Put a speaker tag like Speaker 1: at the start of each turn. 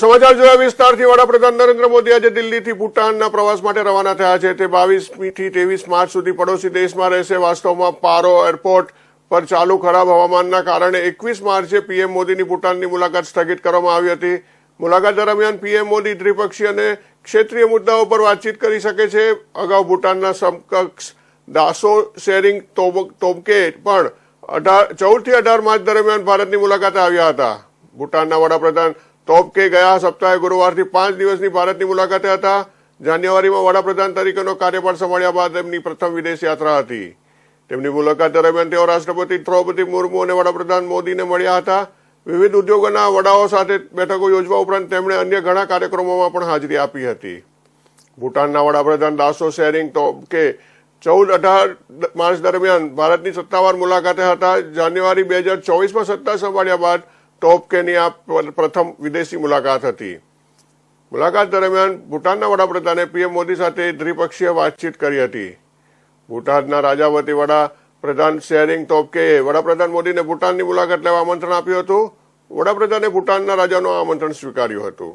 Speaker 1: સમાચાર જોયા વિસ્તારથી વડાપ્રધાન નરેન્દ્ર મોદી આજે દિલ્હીથી ભૂટાનના પ્રવાસ માટે રવાના થયા છે. તે બાવીસમી થી ત્રેવીસ માર્ચ સુધી પડોશી દેશમાં રહેશે. વાસ્તવમાં પારો એરપોર્ટ પર ચાલુ ખરાબ હવામાનના કારણે એકવીસ માર્ચે પીએમ મોદીની ભૂટાનની મુલાકાત સ્થગિત કરવામાં આવી હતી. મુલાકાત દરમિયાન પીએમ મોદી દ્વિપક્ષીય અને ક્ષેત્રીય મુદ્દાઓ પર વાતચીત કરી શકે છે. અગાઉ ભૂટાનના સમકક્ષ દાસો શેરિંગ તોબ- તોબકે પણ અઢાર, ચૌદથી અઢાર માર્ચ દરમિયાન ભારતની મુલાકાતે આવ્યા હતા. ભૂટાનના વડાપ્રધાન તોબકે ગયા સપ્તાહે ગુરુવારથી પાંચ દિવસની ભારતની મુલાકાતે હતા. જાન્યુઆરીમાં વડાપ્રધાન તરીકેનો કાર્યભાર સંભાળ્યા બાદ તેમની પ્રથમ વિદેશ યાત્રા હતી. તેમની મુલાકાત દરમિયાન તેઓ રાષ્ટ્રપતિ દ્રૌપદી મુર્મુ અને વડાપ્રધાન મોદીને મળ્યા હતા. વિવિધ ઉદ્યોગોના વડાઓ સાથે બેઠકો યોજવા ઉપરાંત તેમણે અન્ય ઘણા કાર્યક્રમોમાં પણ હાજરી આપી હતી. ભૂટાનના વડાપ્રધાન દાસો શેરિંગ તોબકે ચૌદ અઢાર માર્ચ દરમિયાન ભારતની સત્તાવાર મુલાકાતે હતા. જાન્યુઆરી બે હજાર ચોવીસમાં સત્તા સંભાળ્યા બાદ ટોપકેની આ પ્રથમ વિદેશી મુલાકાત હતી. મુલાકાત દરમિયાન ભૂટાનના વડાપ્રધાને પીએમ મોદી સાથે દ્વિપક્ષીય વાતચીત કરી હતી. ભૂટાનના રાજાવતી વડાપ્રધાન શેરિંગ તોપકેએ વડાપ્રધાન મોદીને ભૂટાનની મુલાકાત લેવા આમંત્રણ આપ્યું હતું. વડાપ્રધાને ભૂટાનના રાજાનું આમંત્રણ સ્વીકાર્યું હતું.